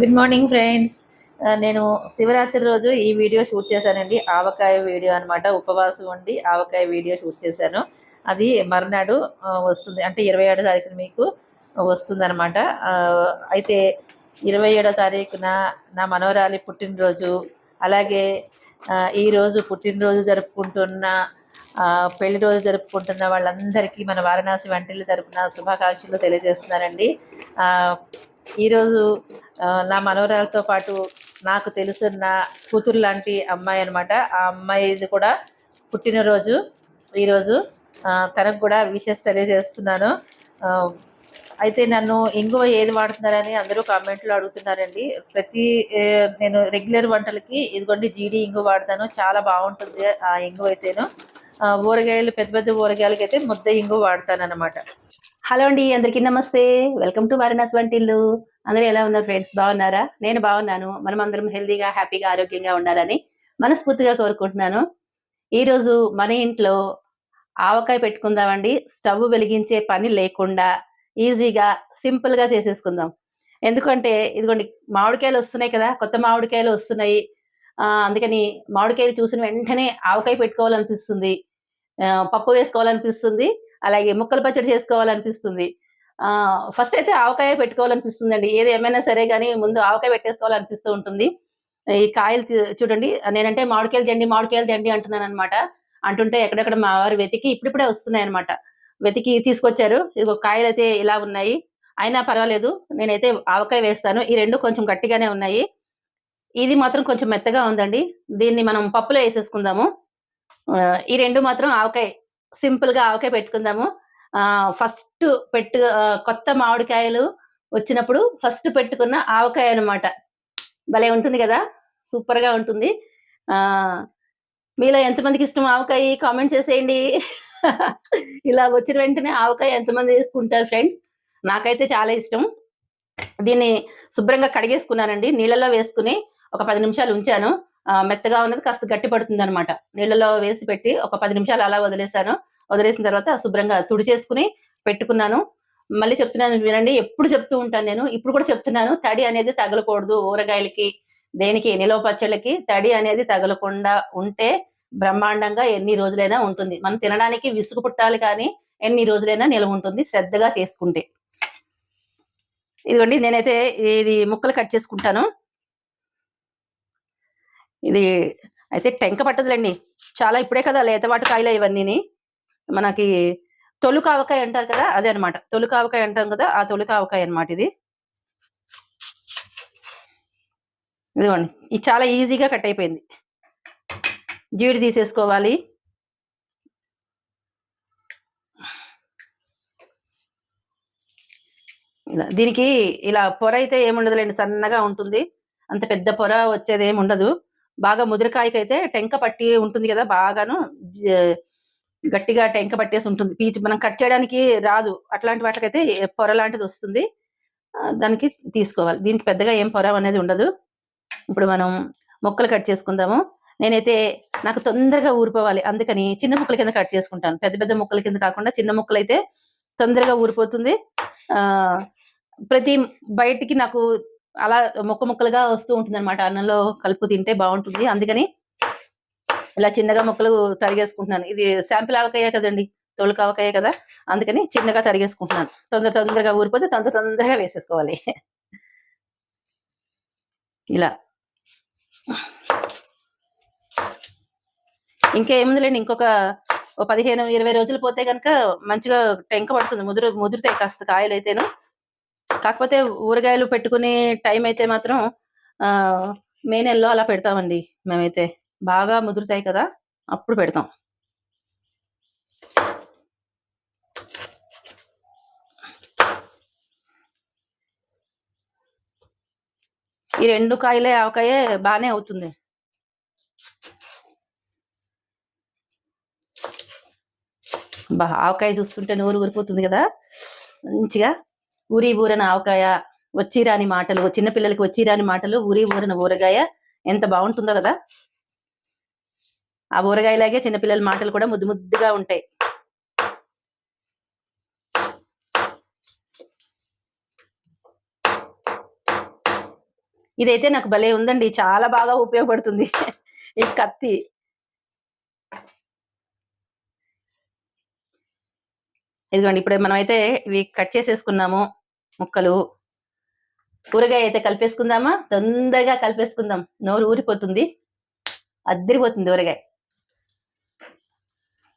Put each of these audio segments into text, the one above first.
Good morning friends నేను శివరాత్రి రోజు ఈ వీడియో షూట్ చేశానండి. ఆవకాయ వీడియో అనమాట ఉపవాసం ఉండి ఆవకాయ వీడియో షూట్ చేశాను. అది మర్నాడు వస్తుంది. అంటే ఇరవై ఏడో తారీఖున మీకు వస్తుంది అనమాట అయితే ఇరవై ఏడో తారీఖున నా మనవరాలి పుట్టినరోజు అలాగే ఈరోజు పుట్టినరోజు జరుపుకుంటున్న పెళ్ళి రోజు జరుపుకుంటున్న వాళ్ళందరికీ మన వారణాసి వంటలు తరపున శుభాకాంక్షలు తెలియజేస్తున్నానండి. ఈరోజు నా మనవరాలతో పాటు నాకు తెలుసున్న కూతురు లాంటి అమ్మాయి అనమాట ఆ అమ్మాయిది కూడా పుట్టినరోజు. ఈరోజు తనకు కూడా విషెస్ తెలియజేస్తున్నాను. అయితే నన్ను ఇంగువ ఏది వాడుతున్నారని అందరూ కామెంట్లో అడుగుతున్నారండి. ప్రతి నేను రెగ్యులర్ వంటలకి ఇదిగోండి జీడి ఇంగు వాడతాను. చాలా బాగుంటుంది ఆ ఇంగు అయితేను. ఊరగాయలు పెద్ద పెద్ద ఊరగాయలకి అయితే ముద్ద ఇంగు వాడతాను అనమాట హలో అండి అందరికీ నమస్తే. వెల్కమ్ టు వారణాసి వంటిల్లు. అందరూ ఎలా ఉన్నారు ఫ్రెండ్స్? బాగున్నారా? నేను బాగున్నాను. మనం అందరం హెల్దీగా హ్యాపీగా ఆరోగ్యంగా ఉండాలని మనస్ఫూర్తిగా కోరుకుంటున్నాను. ఈరోజు మన ఇంట్లో ఆవకాయ పెట్టుకుందామండి. స్టవ్ వెలిగించే పని లేకుండా ఈజీగా సింపుల్గా చేసేసుకుందాం. ఎందుకంటే ఇదిగోండి మామిడికాయలు వస్తున్నాయి కదా కొత్త మామిడికాయలు వస్తున్నాయి. ఆ, అందుకని మామిడికాయలు చూసిన వెంటనే ఆవకాయ పెట్టుకోవాలనిపిస్తుంది. పప్పు వేసుకోవాలనిపిస్తుంది. అలాగే ముక్కల పచ్చడి చేసుకోవాలనిపిస్తుంది. ఆ ఫస్ట్ అయితే ఆవకాయ పెట్టుకోవాలనిపిస్తుంది అండి ఏది ఏమైనా సరే కానీ ముందు ఆవకాయ పెట్టేసుకోవాలనిపిస్తూ ఉంటుంది. ఈ కాయలు చూడండి నేనంటే మామిడికాయలు జండి మామిడికాయలు జండి అంటున్నాను అనమాట అంటుంటే ఎక్కడెక్కడ మా వారు వెతికి ఇప్పుడిప్పుడే వస్తున్నాయి అనమాట వెతికి తీసుకొచ్చారు. ఇదిగో కాయలు అయితే ఇలా ఉన్నాయి. అయినా పర్వాలేదు నేనైతే ఆవకాయ వేస్తాను. ఈ రెండు కొంచెం గట్టిగానే ఉన్నాయి. ఇది మాత్రం కొంచెం మెత్తగా ఉందండి. దీన్ని మనం పప్పులో వేసేసుకుందాము. ఈ రెండు మాత్రం ఆవకాయ సింపుల్గా ఆవకాయ పెట్టుకుందాము. ఆ ఫస్ట్ పెట్టు కొత్త మామిడికాయలు వచ్చినప్పుడు ఫస్ట్ పెట్టుకున్న ఆవకాయ అన్నమాట. భలే ఉంటుంది కదా? సూపర్గా ఉంటుంది. ఆ మీలో ఎంతమందికి ఇష్టం ఆవకాయ? కామెంట్ చేసేయండి. ఇలా వచ్చిన వెంటనే ఆవకాయ ఎంతమంది వేసుకుంటారు ఫ్రెండ్స్? నాకైతే చాలా ఇష్టం. దీన్ని శుభ్రంగా కడిగేసుకున్నానండి. నీళ్ళలో వేసుకుని ఒక పది నిమిషాలు ఉంచాను. మెత్తగా ఉన్నది కాస్త గట్టి పడుతుంది అనమాట నీళ్ళలో వేసి పెట్టి ఒక పది నిమిషాలు అలా వదిలేసాను వదిలేసిన తర్వాత శుభ్రంగా తుడి చేసుకుని పెట్టుకున్నాను. మళ్ళీ చెప్తున్నాను వినండి ఎప్పుడు చెప్తూ ఉంటాను నేను ఇప్పుడు కూడా చెప్తున్నాను తడి అనేది తగలకూడదు. ఊరగాయలకి దేనికి నిలవ పచ్చళ్ళకి తడి అనేది తగలకుండా ఉంటే బ్రహ్మాండంగా ఎన్ని రోజులైనా ఉంటుంది. మనం తినడానికి విసుగు పుట్టాలి కానీ ఎన్ని రోజులైనా నిలవ ఉంటుంది శ్రద్ధగా చేసుకుంటే. ఇదిగోండి నేనైతే ఇది ముక్కలు కట్ చేసుకుంటాను. ఇది అయితే టెంక పట్టదులేండి. చాలా ఇప్పుడే కదా లేతవాటి కాయలు ఇవన్నీని. మనకి తొలుకావకాయ అంటారు కదా అదే అన్నమాట. తొలుకావకాయ అంటాం కదా ఆ తొలుకావకాయ ఆవకాయ అన్నమాట ఇది. ఇదిగోండి ఇది చాలా ఈజీగా కట్ అయిపోయింది. జీడి తీసేసుకోవాలి. ఇలా దీనికి ఇలా పొర అయితే ఏముండదులేండి సన్నగా ఉంటుంది. అంత పెద్ద పొర వచ్చేది ఏమి ఉండదు బాగా ముదిరికాయకి అయితే టెంక పట్టి ఉంటుంది కదా బాగాను. గట్టిగా టెంక పట్టేసి ఉంటుంది. పీచు మనం కట్ చేయడానికి రాదు. అట్లాంటి వాటికైతే పొర లాంటిది వస్తుంది. దానికి తీసుకోవాలి. దీనికి పెద్దగా ఏం పొర అనేది ఉండదు. ఇప్పుడు మనం మొక్కలు కట్ చేసుకుందాము. నేనైతే నాకు తొందరగా ఊరిపోవాలి. అందుకని చిన్న ముక్కల కింద కట్ చేసుకుంటాను. పెద్ద పెద్ద ముక్కల కింద కాకుండా చిన్న ముక్కలు అయితే తొందరగా ఊరిపోతుంది. ఆ ప్రతి బయటికి నాకు అలా ముక్క ముక్కలుగా వస్తూ ఉంటుంది అనమాట అన్నంలో కలుపు తింటే బాగుంటుంది. అందుకని ఇలా చిన్నగా ముక్కలు తరిగేసుకుంటున్నాను. ఇది శాంపిల్ ఆవకాయ కదండి తొలక ఆవకాయ కదా అందుకని చిన్నగా తరిగేసుకుంటున్నాను. తొందర తొందరగా ఊరిపోతే తొందర తొందరగా వేసేసుకోవాలి. ఇలా. ఇంకేముందిలేండి ఇంకొక పదిహేను ఇరవై రోజులు పోతే కనుక మంచిగా టెంక పడుతుంది. ముదురు ముదురుతాయి కాస్త కాయలు అయితేను కాకపోతే ఊరగాయలు పెట్టుకునే టైం అయితే మాత్రం మే నెలలో అలా పెడతామండి మేమైతే. బాగా ముదురుతాయి కదా అప్పుడు పెడతాం. ఈ రెండు కాయలే ఆవకాయే బాగానే అవుతుంది. బా ఆవకాయ చూస్తుంటే నోరు ఊరిపోతుంది కదా మంచిగా. ఊరి ఊరన ఆవకాయ వచ్చి రాని మాటలు చిన్నపిల్లలకి వచ్చిరాని మాటలు ఊరి ఊరన ఊరగాయ ఎంత బాగుంటుందో కదా? ఆ ఊరగాయలాగే చిన్నపిల్లల మాటలు కూడా ముద్దు ముద్దుగా ఉంటాయి. ఇదైతే నాకు భలే ఉందండి. చాలా బాగా ఉపయోగపడుతుంది. ఈ కత్తి. ఇదిగోండి ఇప్పుడు మనమైతే ఇవి కట్ చేసేసుకున్నాము ముక్కలు. కూరగాయ అయితే కలిపేసుకుందామా? తొందరగా కలిపేసుకుందాం. నోరు ఊరిపోతుంది. అద్దరిపోతుంది ఊరగాయ.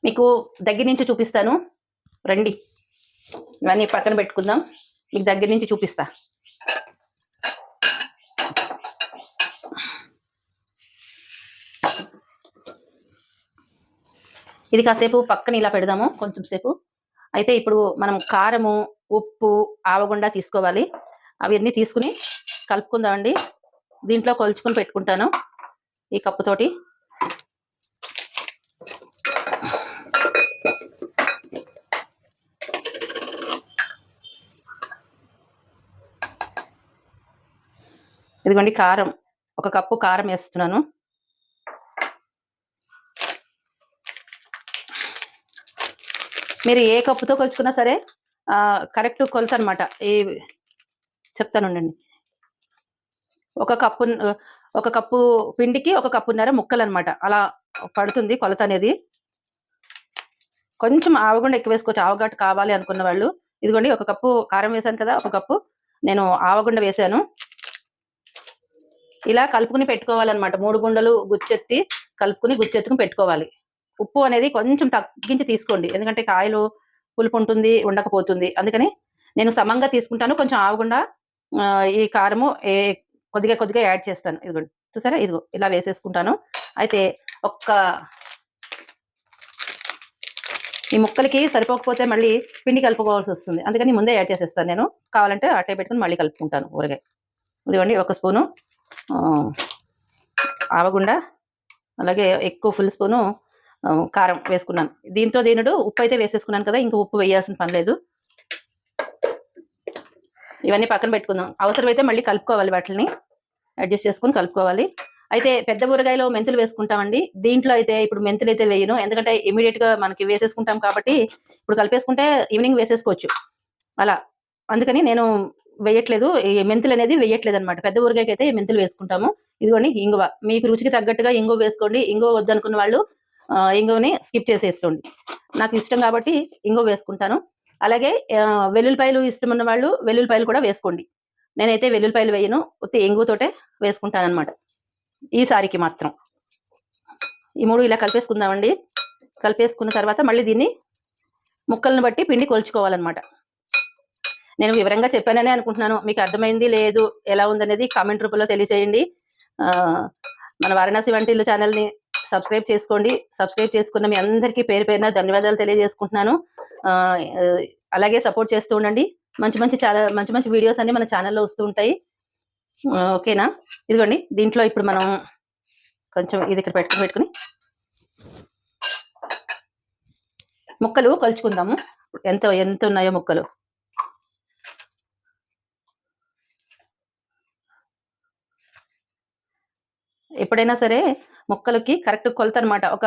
మీకు దగ్గర నుంచి చూపిస్తాను. రండి. ఇవన్నీ పక్కన పెట్టుకుందాం. మీకు దగ్గర నుంచి చూపిస్తా. ఇది కాసేపు పక్కన ఇలా పెడదాము కొంచెం సేపు. అయితే ఇప్పుడు మనం కారము ఉప్పు ఆవగుండా తీసుకోవాలి. అవన్నీ తీసుకుని కలుపుకుందామండి. దీంట్లో కొలుచుకుని పెట్టుకుంటాను ఈ కప్పుతోటి. ఇదిగోండి కారం. ఒక కప్పు కారం వేస్తున్నాను. మీరు ఏ కప్పుతో కొలుచుకున్నా సరే కరెక్ట్ కొలత అనమాట ఈ చెప్తాను ఉండండి. ఒక కప్పు ఒక కప్పు పిండికి ఒక కప్పున్నర ముక్కలు అనమాట అలా పడుతుంది కొలత అనేది. కొంచెం ఆవగుండ ఎక్కువ వేసుకోవచ్చు. ఆవగట్టు కావాలి అనుకున్న వాళ్ళు. ఇదిగోండి ఒక కప్పు కారం వేసాను కదా ఒక కప్పు నేను ఆవగుండ వేసాను ఇలా కలుపుకుని పెట్టుకోవాలన్నమాట. మూడు గుండలు గుచ్చెత్తి కలుపుకుని గుచ్చెత్తుకుని పెట్టుకోవాలి. ఉప్పు అనేది కొంచెం తగ్గించి తీసుకోండి. ఎందుకంటే కాయలు పులుపు ఉంటుంది ఉండకపోతుంది. అందుకని నేను సమంగా తీసుకుంటాను. కొంచెం ఆవకుండా ఈ కారము ఏ కొద్దిగా కొద్దిగా యాడ్ చేస్తాను. ఇదిగోండి. చూసారా? ఇదిగో ఇలా వేసేసుకుంటాను. అయితే ఒక్క ఈ ముక్కలకి సరిపోకపోతే మళ్ళీ పిండి కలుపుకోవాల్సి వస్తుంది. అందుకని ముందే యాడ్ చేసేస్తాను నేను. కావాలంటే అట్టే పెట్టుకుని మళ్ళీ కలుపుకుంటాను ఊరగాయ. ఇదిగోండి ఒక స్పూను ఆవగుండ అలాగే ఎక్కువ ఫుల్ స్పూను కారం వేసుకున్నాను. దీంతో దీనుడు ఉప్పు అయితే వేసేసుకున్నాను కదా ఇంకా ఉప్పు వేయాల్సిన పని లేదు. ఇవన్నీ పక్కన పెట్టుకుందాం. అవసరమైతే మళ్ళీ కలుపుకోవాలి వాటిని అడ్జస్ట్ చేసుకుని కలుపుకోవాలి. అయితే పెద్ద ఊరగాయలో మెంతులు వేసుకుంటామండి. దీంట్లో అయితే ఇప్పుడు మెంతులు అయితే వేయను. ఎందుకంటే ఇమీడియట్గా మనకి వేసేసుకుంటాం కాబట్టి ఇప్పుడు కలిపేసుకుంటే ఈవినింగ్ వేసేసుకోవచ్చు. అలా. అందుకని నేను వేయట్లేదు. ఈ మెంతులు అనేది వేయట్లేదు అనమాట పెద్ద ఊరగాయకి అయితే మెంతులు వేసుకుంటాము. ఇదిగోండి ఇంగువ. మీకు రుచికి తగ్గట్టుగా ఇంగువ వేసుకోండి. ఇంగువ వద్దనుకున్న వాళ్ళు ఇంగువని స్కిప్ చేసేసుకోండి. నాకు ఇష్టం కాబట్టి ఇంగువ వేసుకుంటాను. అలాగే వెల్లుల్లిపాయలు ఇష్టం ఉన్న వాళ్ళు వెల్లుల్లిపాయలు కూడా వేసుకోండి. నేనైతే వెల్లుల్లిపాయలు వేయను ఉత్తి ఇంగుతోటే వేసుకుంటాను ఈసారికి మాత్రం. ఈ మూడు ఇలా కలిపేసుకుందామండి. కలిపేసుకున్న తర్వాత మళ్ళీ దీన్ని ముక్కలను బట్టి పిండి కొలుచుకోవాలన్నమాట. నేను వివరంగా చెప్పాననే అనుకుంటున్నాను. మీకు అర్థమైంది లేదు ఎలా ఉందనేది కామెంట్ రూపంలో తెలియజేయండి మన వారణాసి వంటిల్లు ఛానల్ని సబ్స్క్రైబ్ చేసుకోండి. సబ్స్క్రైబ్ చేసుకున్న మీ అందరికీ పేరు పేరున ధన్యవాదాలు తెలియజేసుకుంటున్నాను. అలాగే సపోర్ట్ చేస్తూ ఉండండి. మంచి మంచి చాలా మంచి మంచి వీడియోస్ అన్ని మన ఛానల్లో వస్తూ ఉంటాయి. ఓకేనా? ఇదిగోండి దీంట్లో ఇప్పుడు మనం కొంచెం ఇది ఇక్కడ పెట్టుకుని పెట్టుకుని ముక్కలు కలుచుకుందాము. ఎంత ఎంత ఉన్నాయో ముక్కలు? ఎప్పుడైనా సరే ముక్కలకి కరెక్ట్ కొలత అనమాట ఒక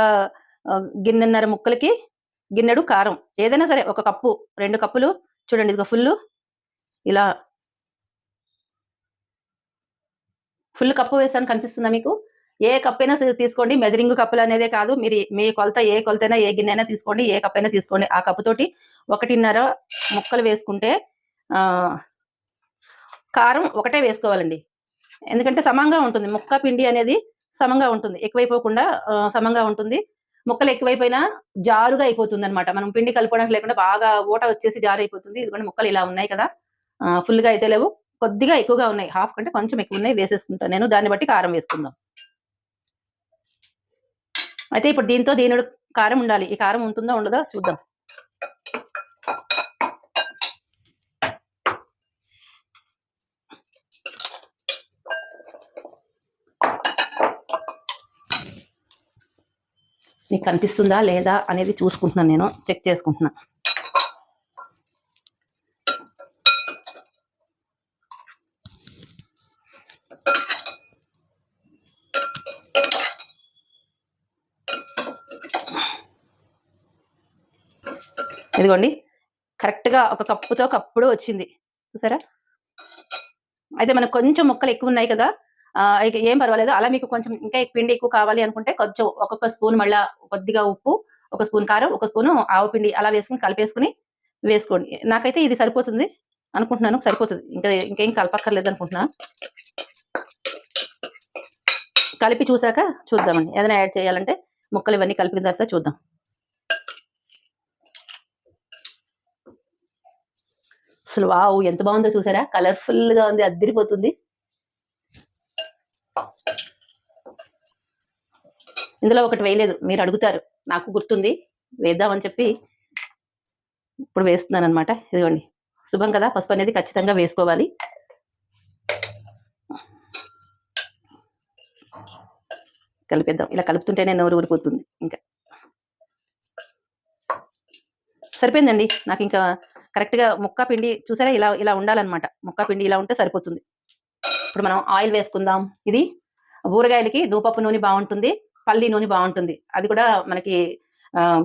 గిన్నెన్నర ముక్కలకి గిన్నెడు కారం. ఏదైనా సరే ఒక కప్పు రెండు కప్పులు చూడండి ఇదిగో ఫుల్ ఇలా ఫుల్ కప్పు వేసాను కనిపిస్తుందా మీకు? ఏ కప్ అయినా సరే తీసుకోండి. మెజరింగ్ కప్పులు అనేదే కాదు. మీరు మీ కొలత ఏ కొలతైనా ఏ గిన్నె అయినా తీసుకోండి. ఏ కప్ అయినా తీసుకోండి. ఆ కప్పుతోటి ఒకటిన్నర ముక్కలు వేసుకుంటే ఆ కారం ఒకటే వేసుకోవాలండి. ఎందుకంటే సమంగా ఉంటుంది. ముక్క పిండి అనేది సమంగా ఉంటుంది. ఎక్కువైపోకుండా సమంగా ఉంటుంది. ముక్కలు ఎక్కువైపోయినా జారుగా అయిపోతుంది అనమాట మనం పిండి కలుపుకోవడానికి లేకుండా బాగా ఊట వచ్చేసి జారు అయిపోతుంది ఇదిగోండి ముక్కలు ఇలా ఉన్నాయి కదా. ఫుల్గా గా అయితే లేవు. కొద్దిగా ఎక్కువగా ఉన్నాయి. హాఫ్ కంటే కొంచెం ఎక్కువ ఉన్నాయి. వేసేసుకుంటాను. నేను దాన్ని బట్టి కారం వేసుకుందాం. అయితే ఇప్పుడు దీంతో దీనుడు కారం ఉండాలి. ఈ కారం ఉంటుందో ఉండదో చూద్దాం. నీకు కనిపిస్తుందా లేదా అనేది చూసుకుంటున్నాను నేను చెక్ చేసుకుంటున్నా. ఇదిగోండి కరెక్ట్గా ఒక కప్పుతో కప్పుడు వచ్చింది. చూసారా? అయితే మనకు కొంచెం మొక్కలు ఎక్కువ ఉన్నాయి కదా ఏం పర్వాలేదు. అలా మీకు కొంచెం ఇంకా పిండి ఎక్కువ కావాలి అనుకుంటే కొంచెం ఒక్కొక్క స్పూన్ మళ్ళీ కొద్దిగా ఉప్పు ఒక స్పూన్ కారం ఒక స్పూన్ ఆవు పిండి అలా వేసుకుని కలిపేసుకుని వేసుకోండి. నాకైతే ఇది సరిపోతుంది అనుకుంటున్నాను సరిపోతుంది. ఇంకా ఇంకేం కలపక్కర్లేదు అనుకుంటున్నాను కలిపి చూసాక చూద్దామండి. ఏదైనా యాడ్ చేయాలంటే ముక్కలు ఇవన్నీ కలిపిన తర్వాత చూద్దాం. అసలు వావ్ ఎంత బాగుందో చూసారా? కలర్ఫుల్గా ఉంది అద్దరిపోతుంది. ఇందులో ఒకటి వేయలేదు. మీరు అడుగుతారు. నాకు గుర్తుంది. వేద్దామని చెప్పి ఇప్పుడు వేస్తున్నాను అనమాట ఇదిగోండి. శుభం కదా? పసుపు అనేది ఖచ్చితంగా వేసుకోవాలి. కలిపేద్దాం. ఇలా కలుపుతుంటేనే నోరు ఊరిపోతుంది. ఇంకా సరిపోయిందండి. నాకు ఇంకా కరెక్ట్గా ముక్క పిండి చూసారా? ఇలా ఇలా ఉండాలన్నమాట. ముక్క పిండి ఇలా ఉంటే సరిపోతుంది. ఇప్పుడు మనం ఆయిల్ వేసుకుందాం. ఇది ఊరగాయలకి నూపప్పు నూనె బాగుంటుంది పల్లి నూనె బాగుంటుంది. అది కూడా మనకి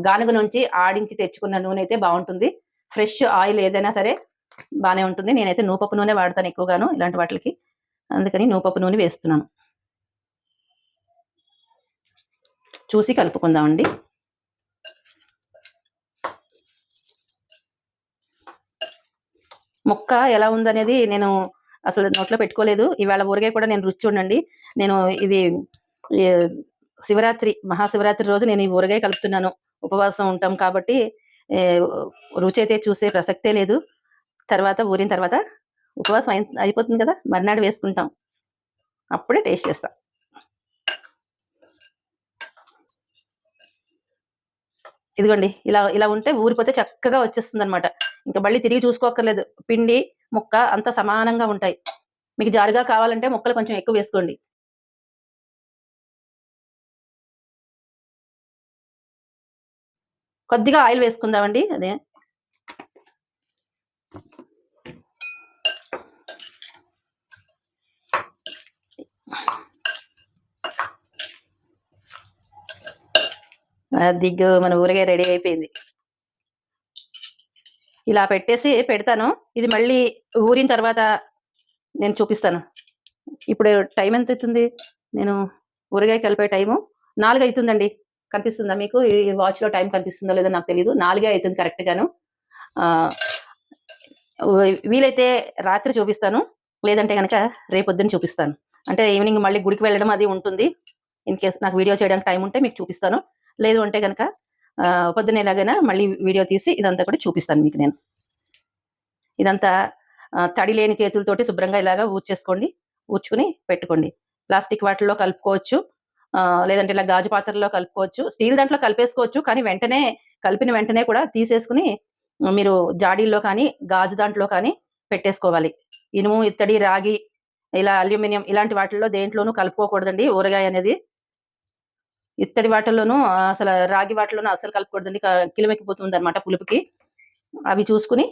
గానుగ నుంచి ఆడించి తెచ్చుకున్న నూనె అయితే బాగుంటుంది. ఫ్రెష్ ఆయిల్ ఏదైనా సరే బాగానే ఉంటుంది. నేనైతే నూపప్పు నూనె వాడతాను ఎక్కువగాను ఇలాంటి వాటికి అందుకని నూపపు నూనె వేస్తున్నాను. చూసి కలుపుకుందామండి మొక్క ఎలా ఉందనేది నేను అసలు నోట్లో పెట్టుకోలేదు. ఇవాళ ఊరికే కూడా నేను రుచి చూడండి. నేను ఇది శివరాత్రి మహాశివరాత్రి రోజు నేను ఈ ఊరగాయ కలుపుతున్నాను. ఉపవాసం ఉంటాం కాబట్టి రుచి అయితే చూసే ప్రసక్తే లేదు. తర్వాత ఊరిన తర్వాత ఉపవాసం అయిపోతుంది కదా? మర్నాడు వేసుకుంటాం. అప్పుడే టేస్ట్ చేస్తాం. ఇదిగోండి ఇలా ఇలా ఉంటే ఊరిపోతే చక్కగా వచ్చేస్తుంది అనమాట ఇంకా మళ్ళీ తిరిగి చూసుకోక్కర్లేదు. పిండి ముక్క అంత సమానంగా ఉంటాయి. మీకు జారుగా కావాలంటే ముక్కలు కొంచెం ఎక్కువ వేసుకోండి. కొద్దిగా ఆయిల్ వేసుకుందామండి. అదే దిగ్గు మన ఊరగాయ రెడీ అయిపోయింది. ఇలా పెట్టేసి పెడతాను. ఇది మళ్ళీ ఊరిన తర్వాత నేను చూపిస్తాను. ఇప్పుడు టైం ఎంత అవుతుంది? నేను ఊరగాయ కలిపే టైము నాలుగు అవుతుందండి. కనిపిస్తుందా మీకు? ఈ వాచ్లో టైం కనిపిస్తుందో లేదో నాకు తెలియదు నాలుగే అవుతుంది కరెక్ట్గాను ఆ, వీలైతే రాత్రి చూపిస్తాను. లేదంటే కనుక రేపొద్దున చూపిస్తాను. అంటే ఈవినింగ్ మళ్ళీ గుడికి వెళ్ళడం అది ఉంటుంది. ఇన్ కేస్ నాకు వీడియో చేయడానికి టైం ఉంటే మీకు చూపిస్తాను. లేదు అంటే కనుక పొద్దున ఎలాగైనా మళ్ళీ వీడియో తీసి ఇదంతా కూడా చూపిస్తాను మీకు నేను. ఇదంతా తడి లేని చేతులతోటి శుభ్రంగా ఇలాగా ఊడ్చేసుకోండి. ఊడ్చుకుని పెట్టుకోండి. ప్లాస్టిక్ వాటిల్లో కలుపుకోవచ్చు. లేదంటే ఇలా గాజు పాత్రలో కలుపుకోవచ్చు. స్టీల్ దాంట్లో కలిపేసుకోవచ్చు. కానీ వెంటనే కలిపిన వెంటనే కూడా తీసేసుకుని మీరు జాడీల్లో కానీ గాజు దాంట్లో కానీ పెట్టేసుకోవాలి. ఇనుము ఇత్తడి రాగి ఇలా అల్యూమినియం ఇలాంటి వాటిల్లో దేంట్లోనూ కలుపుకోకూడదండి. ఊరగాయ అనేది ఇత్తడి వాటిల్లోనూ అసలు రాగి వాటల్లోనూ అసలు కలుపుకూడదండి కిలమెక్కిపోతుంది అనమాట పులుపుకి. అవి చూసుకుని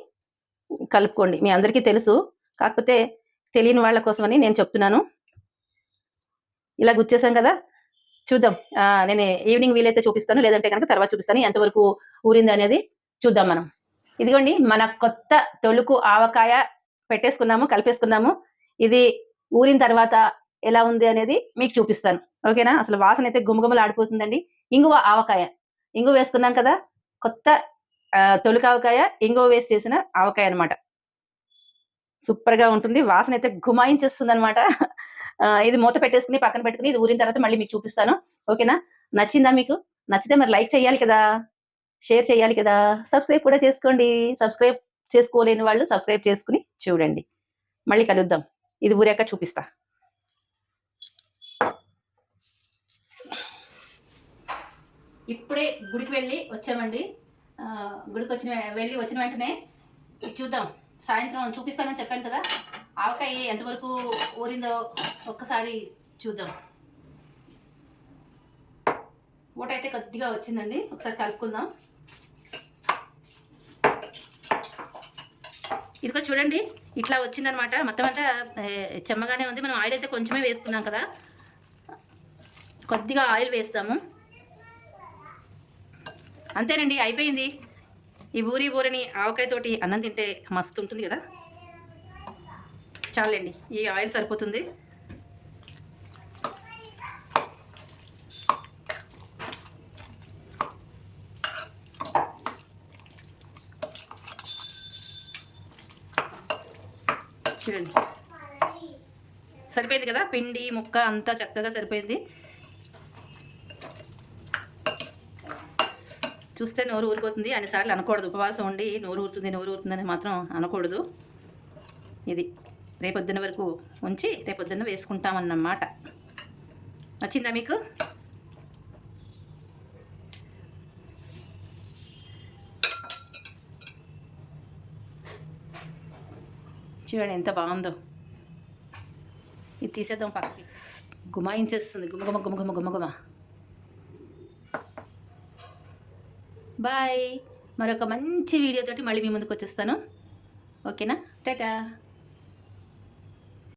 కలుపుకోండి. మీ అందరికీ తెలుసు. కాకపోతే తెలియని వాళ్ళ కోసమని నేను చెప్తున్నాను. ఇలా గుచ్చేసాం కదా? చూద్దాం. నేను ఈవినింగ్ వీలైతే చూపిస్తాను. లేదంటే కనుక తర్వాత చూపిస్తాను. ఎంతవరకు ఊరింది అనేది చూద్దాం మనం. ఇదిగోండి మన కొత్త తొలుకు ఆవకాయ పెట్టేసుకున్నాము కలిపేసుకున్నాము. ఇది ఊరిన తర్వాత ఎలా ఉంది అనేది మీకు చూపిస్తాను. ఓకేనా? అసలు వాసన అయితే గుమగుమలు ఆడిపోతుందండి ఇంగువ ఆవకాయ. ఇంగువ వేసుకున్నాం కదా? కొత్త ఆ, ఆవకాయ ఇంగువ వేసి చేసిన ఆవకాయ అన్నమాట. సూపర్గా ఉంటుంది. వాసన అయితే గుమాయించేస్తుంది అనమాట ఇది మూత పెట్టేసుకుని పక్కన పెట్టుకుని ఇది ఊరిన తర్వాత మళ్ళీ మీకు చూపిస్తాను. ఓకేనా? నచ్చిందా మీకు? నచ్చితే మరి లైక్ చేయాలి కదా? షేర్ చేయాలి కదా? సబ్స్క్రైబ్ కూడా చేసుకోండి. సబ్స్క్రైబ్ చేసుకోలేని వాళ్ళు సబ్స్క్రైబ్ చేసుకుని చూడండి. మళ్ళీ కలుద్దాం. ఇది ఊరాక చూపిస్తా. ఇప్పుడే గుడికి వెళ్ళి వచ్చామండి. గుడికి వచ్చిన వెళ్ళి వచ్చిన వెంటనే చూద్దాం. సాయంత్రం చూపిస్తానని చెప్పాను కదా. ఆవకాయ ఎంతవరకు ఊరిందో ఒక్కసారి చూద్దాం. ఊట అయితే కొద్దిగా వచ్చిందండి. ఒకసారి కలుపుకుందాం. ఇదిగో చూడండి. ఇట్లా వచ్చిందనమాట. మొత్తం అంతా చెమ్మగానే ఉంది. మనం ఆయిల్ అయితే కొంచెమే వేసుకున్నాం కదా. కొద్దిగా ఆయిల్ వేస్తాము. అంతేనండి అయిపోయింది. ఈ ఊరి ఊరిని ఆవకాయతోటి అన్నం తింటే మస్తు ఉంటుంది కదా? చాలండి ఈ ఆయిల్ సరిపోతుంది. చూడండి. సరిపోయింది కదా? పిండి ముక్క అంతా చక్కగా సరిపోయింది. చూస్తే నోరు ఊరిపోతుంది అన్నిసార్లు అనకూడదు. ఉపవాసం ఉండి నోరు ఊరుతుంది నోరు ఊరుతుందని మాత్రం అనకూడదు. ఇది రేపొద్దున వరకు ఉంచి రేపొద్దున వేసుకుంటామన్నమాట. నచ్చిందా మీకు? చూడండి ఎంత బాగుందో. ఇది తీసేద్దాం పక్కకి. గుమాయించేస్తుంది. గుమగుమ గుమగుమ గుమగుమ బాయ్. మరొక మంచి వీడియోతోటి మళ్ళీ మీ ముందుకు వచ్చేస్తాను. ఓకేనా? టాటా.